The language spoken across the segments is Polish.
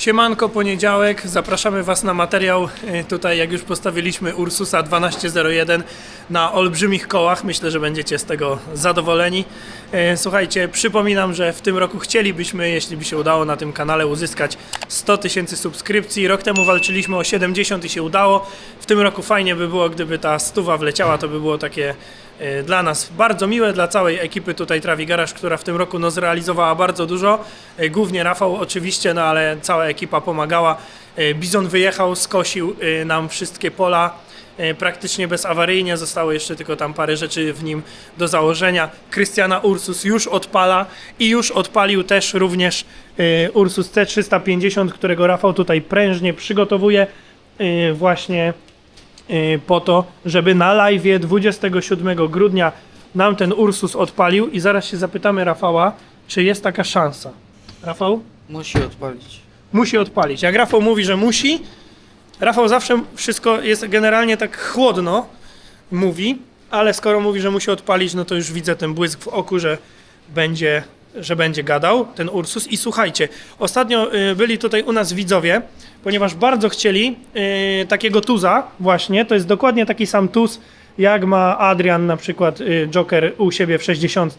Siemanko, poniedziałek. Zapraszamy Was na materiał. e, Tutaj, jak już postawiliśmy Ursusa 1201 na olbrzymich kołach, myślę, że będziecie z tego zadowoleni. E, Słuchajcie, przypominam, że w tym roku chcielibyśmy, jeśli by się udało na tym kanale uzyskać 100 tysięcy subskrypcji. Rok temu walczyliśmy o 70 i się udało. W tym roku fajnie by było, gdyby ta stuwa wleciała, to by było takie dla nas bardzo miłe, dla całej ekipy tutaj Trawi Garaż, która w tym roku no, zrealizowała bardzo dużo. E, Głównie Rafał oczywiście, no ale cała ekipa pomagała. E, Bizon wyjechał, skosił nam wszystkie pola praktycznie bezawaryjnie. Zostało jeszcze tylko tam parę rzeczy w nim do założenia. Krystiana Ursus już odpala i już odpalił też również Ursus C350, którego Rafał tutaj prężnie przygotowuje właśnie y, po to, żeby na live 27 grudnia nam ten Ursus odpalił i zaraz się zapytamy Rafała, czy jest taka szansa. Rafał? Musi odpalić. Musi odpalić. Jak Rafał mówi, że musi, Rafał zawsze wszystko jest generalnie tak chłodno mówi, ale skoro mówi, że musi odpalić, no to już widzę ten błysk w oku, że będzie, że będzie gadał ten Ursus. I słuchajcie, ostatnio y, byli tutaj u nas widzowie, ponieważ bardzo chcieli y, takiego tuza właśnie, to jest dokładnie taki sam tuz, jak ma Adrian na przykład y, Joker u siebie w 60.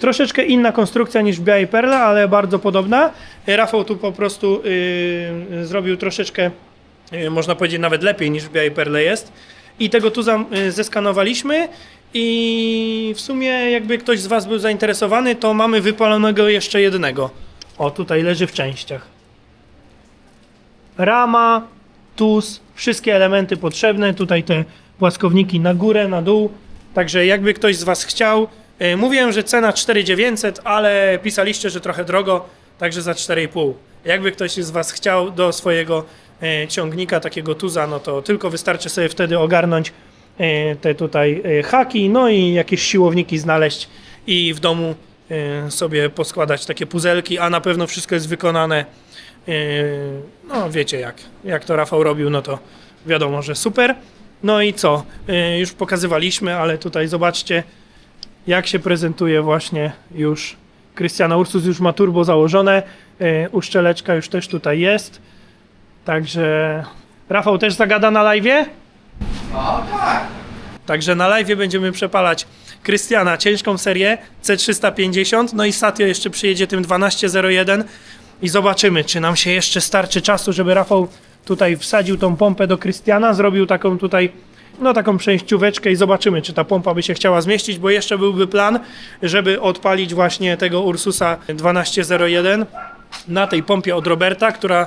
Troszeczkę inna konstrukcja niż w Białej Perle, ale bardzo podobna. Rafał tu po prostu zrobił troszeczkę, można powiedzieć nawet lepiej niż w Białej Perle jest. I tego tuza zeskanowaliśmy i w sumie jakby ktoś z Was był zainteresowany, to mamy wypalonego jeszcze jednego. O, tutaj leży w częściach. Rama, tuz, wszystkie elementy potrzebne. Tutaj te płaskowniki na górę, na dół. Także jakby ktoś z Was chciał. e, Mówiłem, że cena 4900, ale pisaliście, że trochę drogo, także za 4,5. Jakby ktoś z Was chciał do swojego e, ciągnika, takiego tuza, no to tylko wystarczy sobie wtedy ogarnąć te tutaj e, haki, no i jakieś siłowniki znaleźć i w domu e, sobie poskładać takie puzelki, a na pewno wszystko jest wykonane No, wiecie jak. Jak to Rafał robił, no to wiadomo, że super. No i co? Już pokazywaliśmy, ale tutaj zobaczcie, jak się prezentuje właśnie już Krystiana Ursus. Już ma turbo założone. Uszczeleczka już też tutaj jest. Także Rafał też zagada na live? Także na live będziemy przepalać Krystiana, ciężką serię C350, no i Satio jeszcze przyjedzie tym 1201 i zobaczymy, czy nam się jeszcze starczy czasu, żeby Rafał tutaj wsadził tą pompę do Krystiana, zrobił taką tutaj, no taką przejścióweczkę i zobaczymy, czy ta pompa by się chciała zmieścić, bo jeszcze byłby plan, żeby odpalić właśnie tego Ursusa 1201 na tej pompie od Roberta, która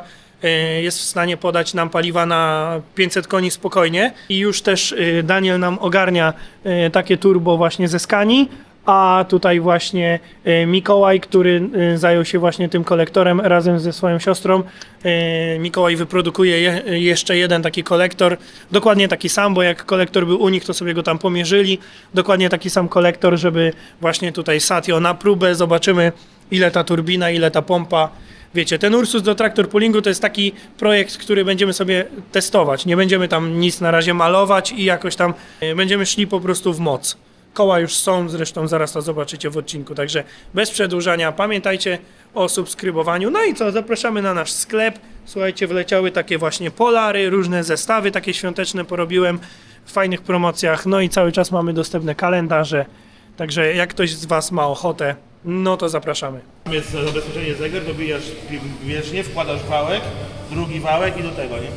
jest w stanie podać nam paliwa na 500 koni spokojnie i już też e, Daniel nam ogarnia e, takie turbo właśnie ze Skani, a tutaj właśnie Mikołaj, który zajął się właśnie tym kolektorem razem ze swoją siostrą. Mikołaj wyprodukuje je, jeszcze jeden taki kolektor, dokładnie taki sam, bo jak kolektor był u nich, to sobie go tam pomierzyli. Dokładnie taki sam kolektor, żeby właśnie tutaj Satio na próbę, zobaczymy ile ta turbina, ile ta pompa. Wiecie, ten Ursus do traktor poolingu to jest taki projekt, który będziemy sobie testować. Nie będziemy tam nic na razie malować i jakoś tam e, będziemy szli po prostu w moc. Koła już są, zresztą zaraz to zobaczycie w odcinku. Także bez przedłużania, pamiętajcie o subskrybowaniu. No i co, zapraszamy na nasz sklep. Słuchajcie, wleciały takie właśnie polary, różne zestawy takie świąteczne porobiłem w fajnych promocjach. No i cały czas mamy dostępne kalendarze. Także jak ktoś z Was ma ochotę, no to zapraszamy. Jest zabezpieczenie zegar, dobijasz bieżnie, wkładasz wałek, drugi wałek i do tego, nie?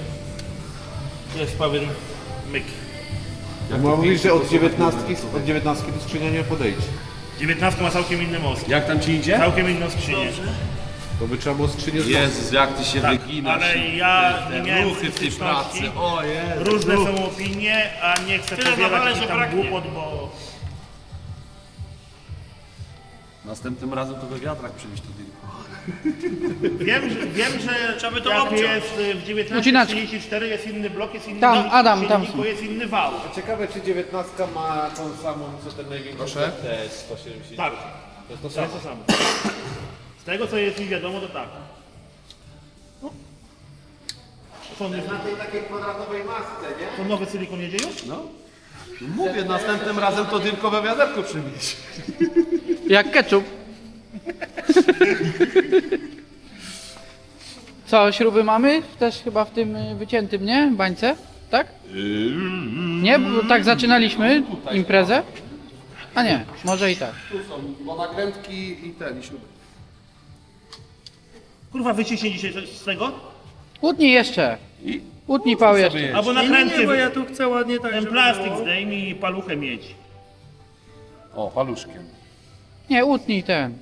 To jest pewien myk. Bo mówisz, że od 19, od 19 do skrzynia nie podejdzie. 19 ma całkiem inny most. Jak tam ci idzie? Całkiem inną skrzynię. To by trzeba było skrzynię znowu. Jezus, jak ty się wyginasz. ale i ja te, nie te miałem ruchy w tej styczności. pracy. O Jezu. Różne są opinie, a nie chcę Tyle jakichś że tam braknie. głupot, bo... Następnym razem to we wiatrak przywieźć to tylko. Wiem, że, wiem, że Trzeba by to jak obciąć. jest y, w Ucinaczki. 1934 jest inny blok, jest inny Tam, Adam, tam silniku jest inny wał. Ciekawe, czy 19 ma tą samą, co ten największy Proszę? TS 170. Tak, To jest to to samo. jest to samo. Z tego co jest mi wiadomo, to tak. No. To Są, Na tej takiej kwadratowej masce, nie? to nowy silikon jedzie już? No. Mówię, następnym razem to tylko we wiaderku. Jak ketchup. Co, śruby mamy? Też chyba w tym y, wyciętym, nie? Bańce? Tak? Nie, bo tak zaczynaliśmy imprezę. A nie, może i tak. Tu są, bo nakrętki i ten, i śruby. Kurwa, wyciśnie dzisiaj coś z tego? Utnij jeszcze. Utnij pał jeszcze. Albo nie, nie, bo ja tu chcę ładnie tak, Ten żeby plastik było. zdejmij i paluchę mieć. O, paluszkiem. Nie, utnij ten.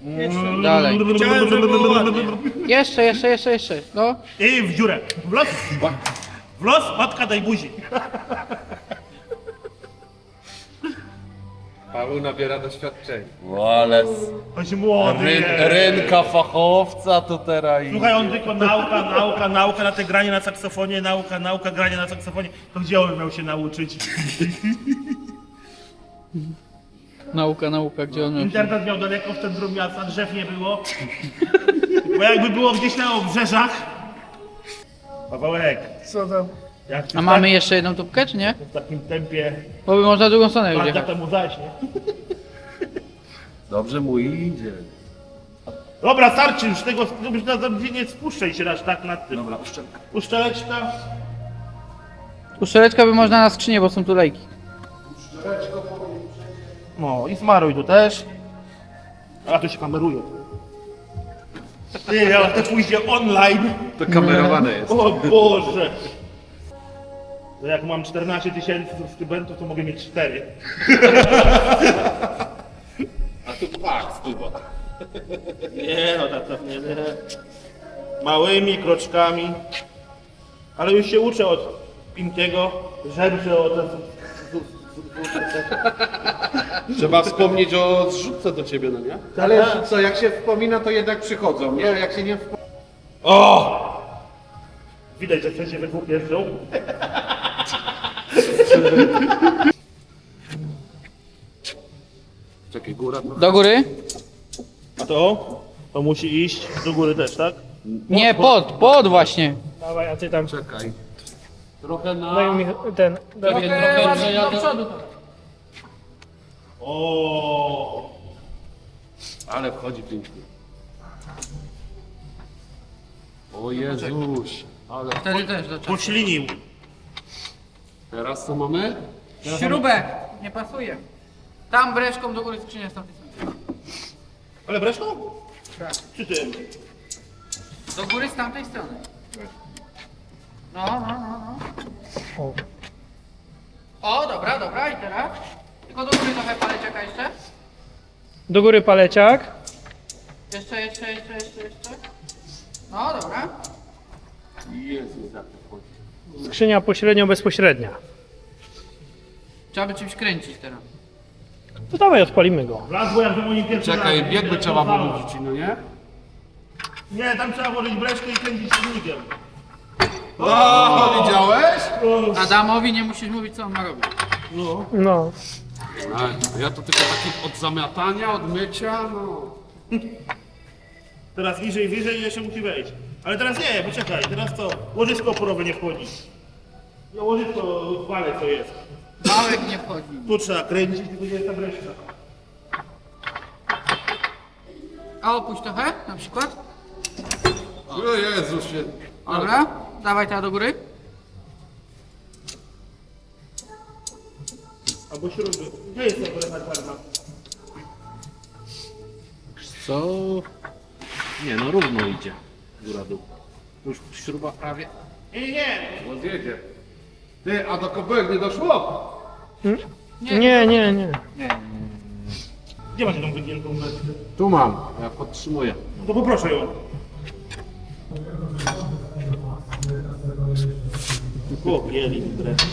Dalej. Chciałem, żeby było ładnie. Jeszcze, jeszcze, jeszcze, jeszcze. No. I w dziurę. W los. W los, matka daj buzi. Paweł nabiera doświadczenia. Ale Choć młody jest. rynka fachowca to teraz i... Słuchaj, on tylko nauka, nauka, nauka na te granie na saksofonie, nauka, nauka, granie na saksofonie. To gdzie on miał się nauczyć? Nauka, nauka, gdzie on miał się... Internet miał daleko w centrum miasta, drzew nie było. Bo jakby było gdzieś na obrzeżach. Pawełek, Co tam? Jak A mamy jeszcze jedną tubkę, czy nie? tak- w takim tempie Bo by można drugą stronę już lata temu zaś, nie? Dobrze mu idzie. Dobra, starczy już tego, już na nie spuszczaj się aż tak nad tym. Dobra, uszczelka. Uszczeleczka. Uszczeleczka by można na skrzynię, bo są tu lejki. No i smaruj tu też. A tu się kameruje. Ty, ja to pójdzie online. To kamerowane jest. O Boże! To jak mam 14 tysięcy subskrybentów, to mogę mieć 4. A tu pak, stuba. Nie no, tak, tak, nie, nie. Małymi kroczkami. Ale już się uczę od Pinkiego, żebrze o te... Trzeba wspomnieć o zrzutce do ciebie, no nie? Ale co, jak się wspomina, to jednak przychodzą, nie? Jak się nie wspomina... O! Widać, że wszędzie we dwóch jeżdżą. Czekaj, góra trochę. Do góry? A to? To musi iść do góry też, tak? Nie, pod, pod właśnie. Dawaj, a ty tam. Czekaj. Trochę na... Daj mi ten. Dawid. trochę, do przodu. O! Ale wchodzi pięknie. O Jezuś. Ale Wtedy też do. Poślinił. Teraz co mamy? Śrubę. Nie pasuje. Tam breszką do góry skrzynia z tamtej strony. Ale breszką? Tak. Czy tym? Do góry z tamtej strony. No, no, no, no. O. O, dobra, dobra, i teraz? Tylko do góry trochę paleciaka jeszcze. Do góry paleciak. Jeszcze, jeszcze, jeszcze, jeszcze, jeszcze. No, dobra. Jezus, wchodzi. Skrzynia pośrednio bezpośrednia. Trzeba by czymś kręcić teraz. To dawaj odpalimy go. Wlazło jak w moim pierwszym Czekaj, biegły trzeba było wrzucić, no nie? Nie, tam trzeba włożyć breszkę i kręcić silnikiem. O, widziałeś? Adamowi nie musisz mówić, co on ma robić. No. A ja to tylko takich od zamiatania, od mycia, no. Teraz niżej, wyżej i jeszcze musi wejść. Ale teraz nie, poczekaj, teraz co? Łożysko oporowe nie wchodzi. No łożysko chwale co jest. Małek nie wchodzi. Tu trzeba kręcić, tylko gdzie jest ta breszka. A opuść trochę, na przykład. O Jezusie. Dobra, dawaj teraz do góry. Albo śruby. Gdzie jest ta breszka czarna? Co? Nie, no równo idzie. Góra dół. Już śruba prawie. Nie, nie, nie. No zjedzie. Ty, a do kobyłek nie doszło? Nie, nie, nie. Gdzie macie tą wygiętą? Tu mam, ja podtrzymuję. No to poproszę ją. Bieli breszkę.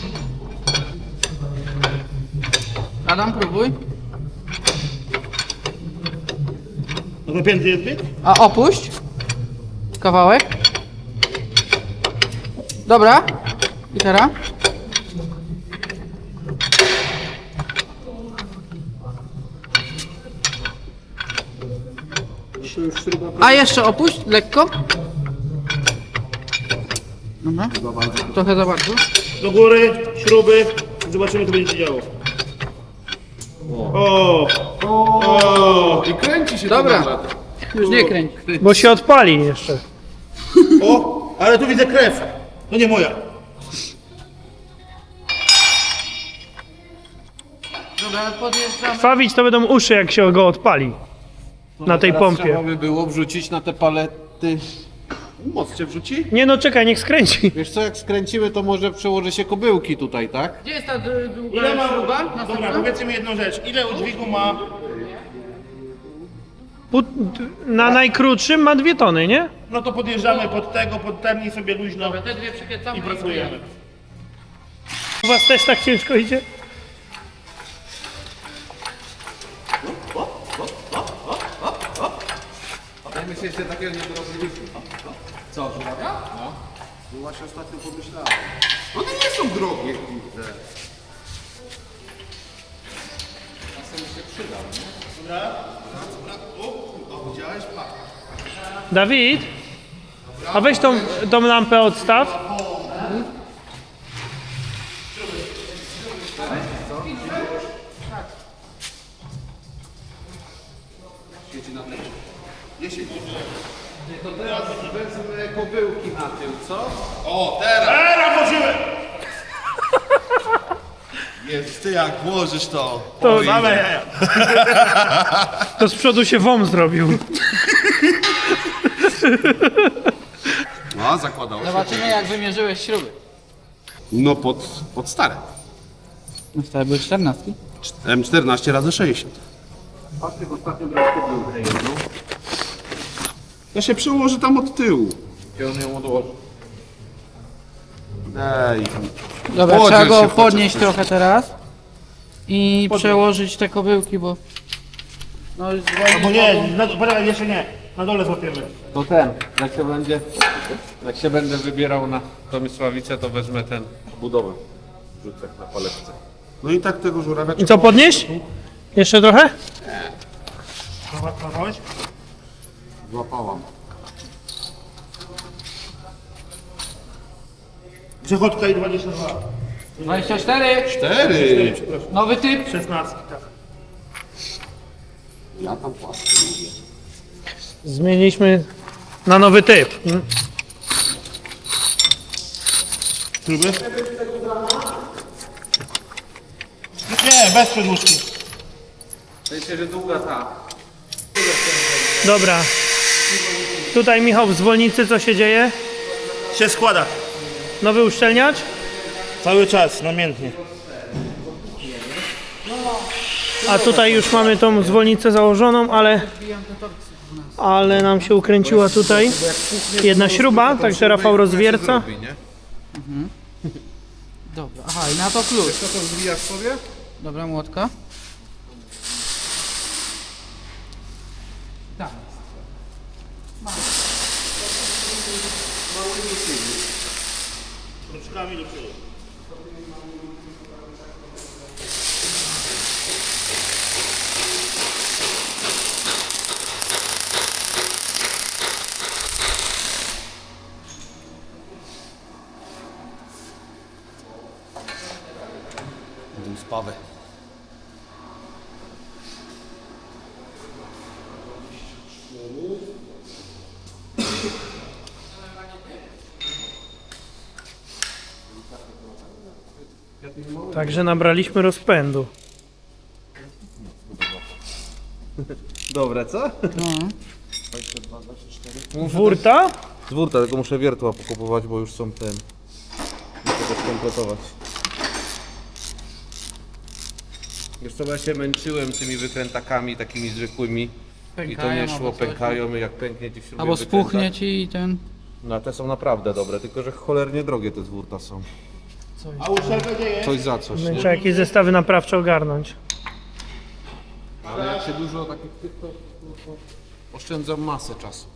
Adam, próbuj. No wypięty jest byt? A opuść. Kawałek. Dobra. I teraz? A jeszcze opuść, lekko. Dobra. Trochę za bardzo. Do góry, śruby. Zobaczymy co będzie się działo. O! O! I kręci się Dobra. to nawet. Już nie kręć. Bo się odpali jeszcze. O! Ale tu widzę krew. To nie moja. Dobra, podjeżdżamy. Krwawić to będą uszy, jak się go odpali. Na tej Teraz pompie. Trzeba by było wrzucić na te palety. Moc cię wrzuci? Nie no, czekaj, niech skręci. Wiesz co, jak skręcimy, to może przełoży się kobyłki tutaj, tak? Gdzie jest ta d- długa Ile ma śruba? Dobra, Następna? mi jedną rzecz. Ile udźwigu ma Na najkrótszym ma dwie tony, nie? No to podjeżdżamy pod tego, pod ten i sobie luźno Dobra, te dwie przykręcamy i pracujemy. U was też tak ciężko idzie? Dajmy się jeszcze takiego nie dorozumiliśmy. Co, żurawia? No. No właśnie ostatnio pomyślałem. One nie są drogie, kurde. Czasem się przydał, nie? O. Dawid? A weź tą, tą lampę odstaw. To teraz wezmę kobyłki na tył, co? Era, włożyłem! Jest, ty jak włożysz to. To, jaja. to z przodu się WOM zrobił. No, zakładał. Zobaczymy jak wymierzyłeś śruby. No pod, pod stare. No stare były 14. M14 razy 60. Patryk ostatnio brał kobyłkę jedną. To się przyłoży tam od tyłu. Gdzie on ją odłoży? Ej, Dobra, Podziel trzeba się go chociaż podnieść coś. trochę teraz i przełożyć te kobyłki, bo no nie, mogą. na, poczekaj, jeszcze nie. Na dole złapiemy. To ten, jak się będzie, jak się będę wybierał na Tomisławicę, to wezmę ten budowę. Rzucę na paletce. no i tak tego żurawia I co, podnieść? Jeszcze trochę? Złapałeś? złapałam. Przechodka i 22. 24! Cztery! Nowy typ! 16, tak. Ja tam płasky lubię. Zmieniliśmy na nowy typ. Śruby? Nie, bez przedłużki. Myślę, że długa ta. Dobra. Tutaj Michał w zwolnicy co się dzieje? Się składa. Nowy uszczelniacz? Cały czas, namiętnie. A tutaj już mamy tą zwolnicę założoną, ale ale nam się ukręciła tutaj jedna śruba, także Rafał rozwierca. Dobra, aha i na to klucz. Co to zwijasz sobie? Dobra, młotka. Także nabraliśmy rozpędu. Dobre, co? Wurta? Z wurta, tylko muszę wiertła pokupować, bo już są ten. Muszę go skompletować. Wiesz co, bo ja się męczyłem tymi wykrętakami takimi zwykłymi i to nie szło, albo coś. pękają i jak pęknie ci w śrubie Albo wykrętak- spuchnie ci i ten... No te są naprawdę dobre, tylko że cholernie drogie te z wurta są. A uszczelka gdzie jest? Coś za coś, nie? Trzeba jakieś zestawy naprawcze ogarnąć. Ale jak się dużo takich tych, to, to, to oszczędzam masę czasu.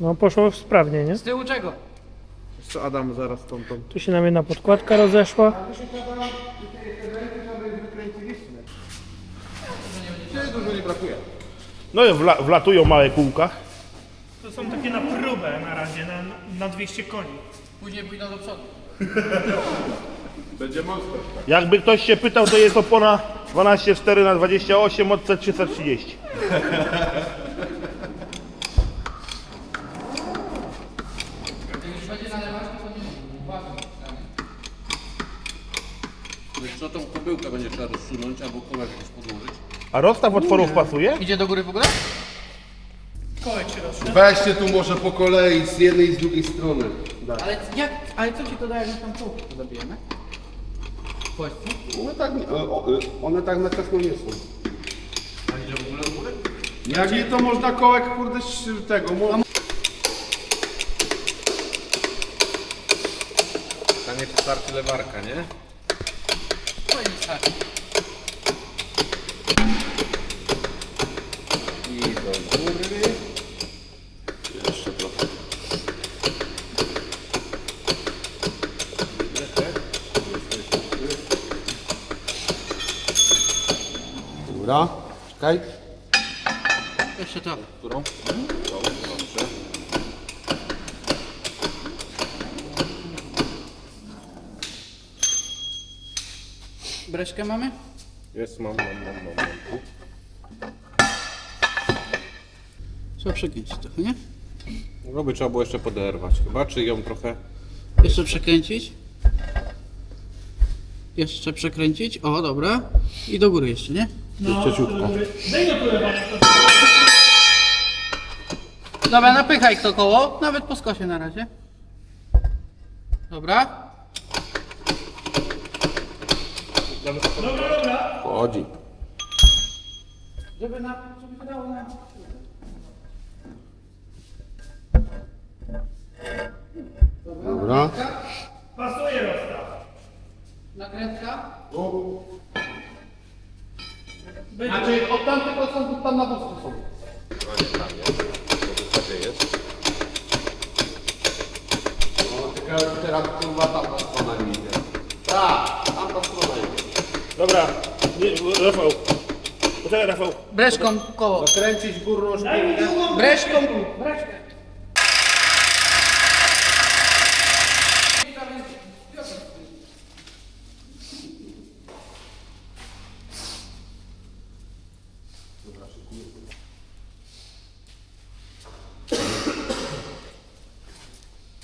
No poszło sprawnie, nie? Z tyłu czego? Wiesz co, Adam zaraz tą, tą Tu się nam jedna podkładka rozeszła. dużo nie brakuje. No i wla, wlatują małe kółka. To są takie na próbę na razie, na, na 200 koni. Później pójdą do przodu. Jakby ktoś się pytał, to jest opona 12,4 na 28 od C330. będzie nalewać, to nie Wiesz co, tą kobyłkę będzie trzeba rozsunąć albo kołek podłożyć. A rozstaw otworów pasuje? Idzie do góry w ogóle? Weźcie tu może po kolei z jednej i z drugiej strony. Ale jak, ale co ci to daje, my tam kołki zabijemy? Płaści? One tak, e, o, e, one tak na ciasno nie są. A idzie w ogóle w górę? Jak nie to można kołek kurde z tego. Mo- Tam nie wystarczy lewarka, nie? Fajnie, tak. I do góry. Dobra, czekaj. Jeszcze trochę. Którą? Dobrze. Breszkę mamy? Jest, mam, mam, mam, mam. mam. Trzeba przekręcić trochę, nie? No by trzeba było jeszcze poderwać chyba, czy ją trochę... Jeszcze przekręcić. Jeszcze przekręcić. O, dobra. I do góry jeszcze, nie? Jeszcze ciutko. Dobra, napychaj to koło. Nawet po skosie na razie. Dobra. Chodzi. Żeby na... Żeby dało na... Dobra. Pasuje rozstaw. Nakrętka. Znaczy od tamtego są tam na boku są. No, tylko teraz kurwa tamta strona nie idzie. Tak, tamta strona idzie. Dobra, nie, Rafał. Poczekaj Rafał. Breszką koło. Kręcić górną szpilę. Breszką. Breszkę.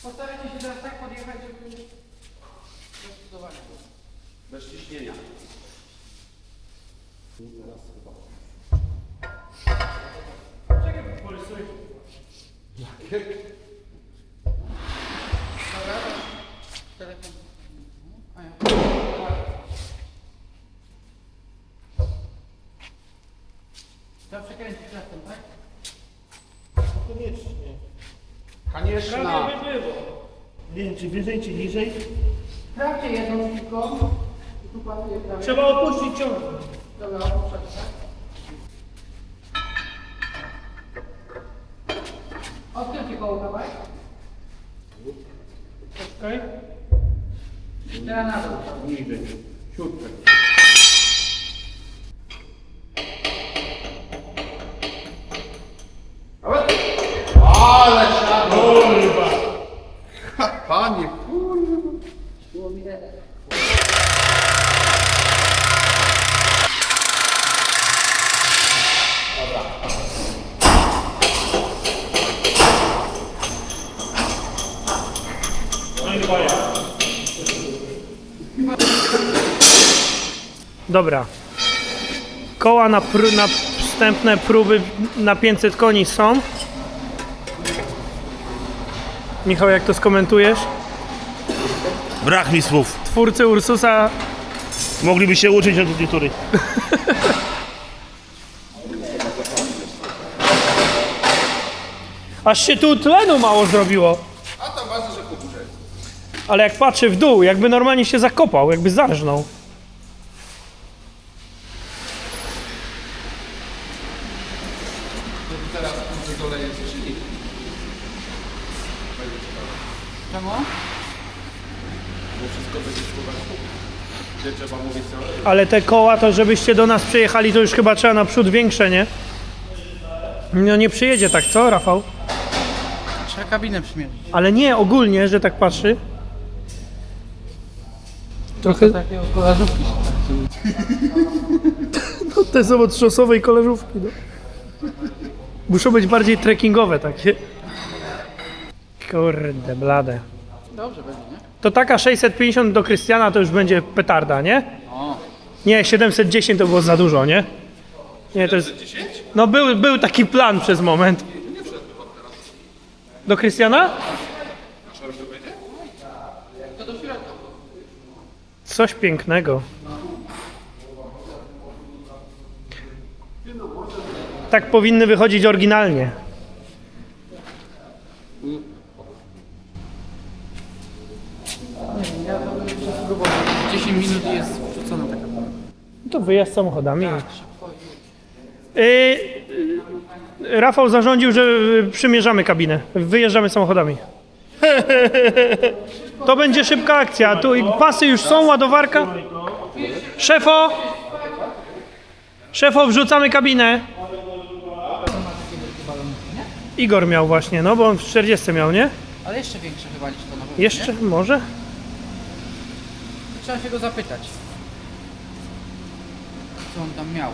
Postarajcie się teraz tak podjechać, żeby... Zdecydowanie. Bez ciśnienia. Telefon. A ja. Trzeba przekręcić telefon, tak? Konieczna. Nie wiem, czy wyżej, czy niżej. Sprawdźcie jedną tylko. Tu pasuje prawie. Trzeba opuścić ciąg. Dobra, opuszczać, tak? Odkręćcie koło kawałek. Okej. Teraz na dół. Niżej. Ciutkę. Na, pró- na wstępne próby na 500 koni są. Michał, jak to skomentujesz? Brak mi słów. Twórcy Ursusa Mogliby się uczyć od tej tury. Aż się tu tlenu mało zrobiło. A tam ważne, że po górze. Ale jak patrzę w dół, jakby normalnie się zakopał, jakby zarżnął. Teraz kurczę doleje silnik. Czemu? Bo wszystko będzie spływać. Gdzie trzeba mówić co? Ale te koła, to żebyście do nas przyjechali, to już chyba trzeba naprzód większe, nie? No nie przyjedzie tak, co Rafał? Trzeba kabinę przymierzyć. Ale nie ogólnie, że tak patrzy. Trochę Takiego kolarzówki. no, te są od szosowej koleżówki. No. Muszą być bardziej trekkingowe takie. Kurde, blade. Dobrze będzie, nie? To taka 650 do Krystiana to już będzie petarda, nie? Nie, 710 to było za dużo, nie? Nie, to jest... No był, był taki plan przez moment. Do Krystiana? Coś pięknego. Tak powinny wychodzić oryginalnie. ja to bym jeszcze spróbował. 10 minut jest To wyjazd samochodami. Yy, yy, Rafał zarządził, że przymierzamy kabinę. Wyjeżdżamy samochodami. To będzie szybka akcja. Tu i pasy już są, ładowarka. Szefo! Szefo, wrzucamy kabinę. Igor miał właśnie, no bo on w 40 miał, nie? Ale jeszcze większe chyba niż to na pewno, Jeszcze? Nie? Może? Trzeba się go zapytać. Co on tam miał?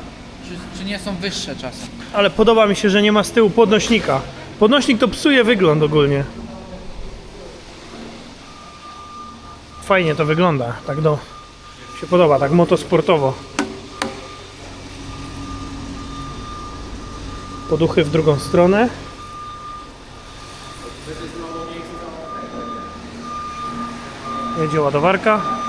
Czy, czy nie są wyższe czasem? Ale podoba mi się, że nie ma z tyłu podnośnika. Podnośnik to psuje wygląd ogólnie. Fajnie to wygląda, tak do... się podoba, tak motosportowo. Poduchy w drugą stronę. Jedzie ładowarka.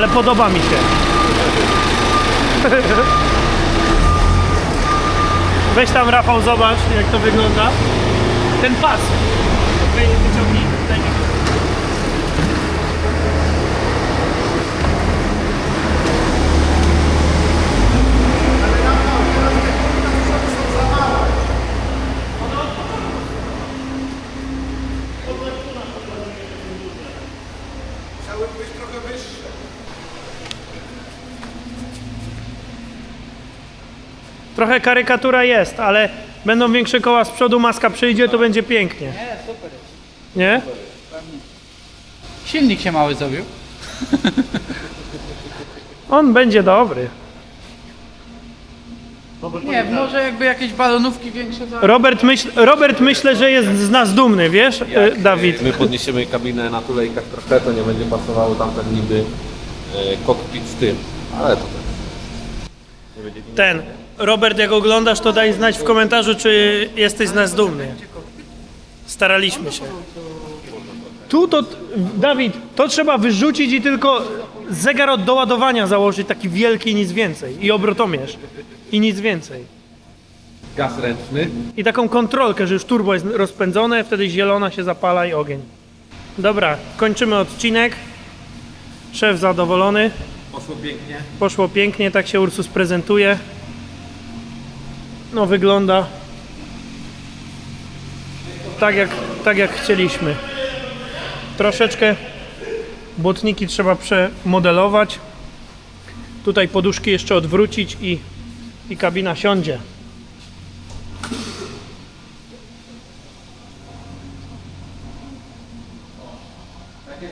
Ale podoba mi się. Weź tam Rafał, zobacz jak to wygląda. Ten pas. Wy- Wyciągnij. Daj mi. Chciały być trochę wyższe. Trochę karykatura jest, ale będą większe koła z przodu, maska przyjdzie, to będzie pięknie. Nie, super. Nie? Silnik się mały zrobił. On będzie dobry. Nie, może jakby jakieś balonówki większe za... Robert, myśl, Robert myślę, że jest z nas dumny, wiesz, e, Dawid? My podniesiemy kabinę na tulejkach trochę, to nie będzie pasowało tamten niby e, kokpit z tym, ale to tak. Nie będzie Ten. Robert, jak oglądasz, to daj znać w komentarzu, czy jesteś z nas dumny. Staraliśmy się. Tu to, Dawid, to trzeba wyrzucić i tylko zegar od doładowania założyć, taki wielki, nic więcej. I obrotomierz. I nic więcej. Gaz ręczny. I taką kontrolkę, że już turbo jest rozpędzone, wtedy zielona się zapala i ogień. Dobra, kończymy odcinek. Szef zadowolony. Poszło pięknie. Poszło pięknie, tak się Ursus prezentuje. No wygląda tak jak, tak jak chcieliśmy. Troszeczkę błotniki trzeba przemodelować. Tutaj poduszki jeszcze odwrócić i, i kabina siądzie.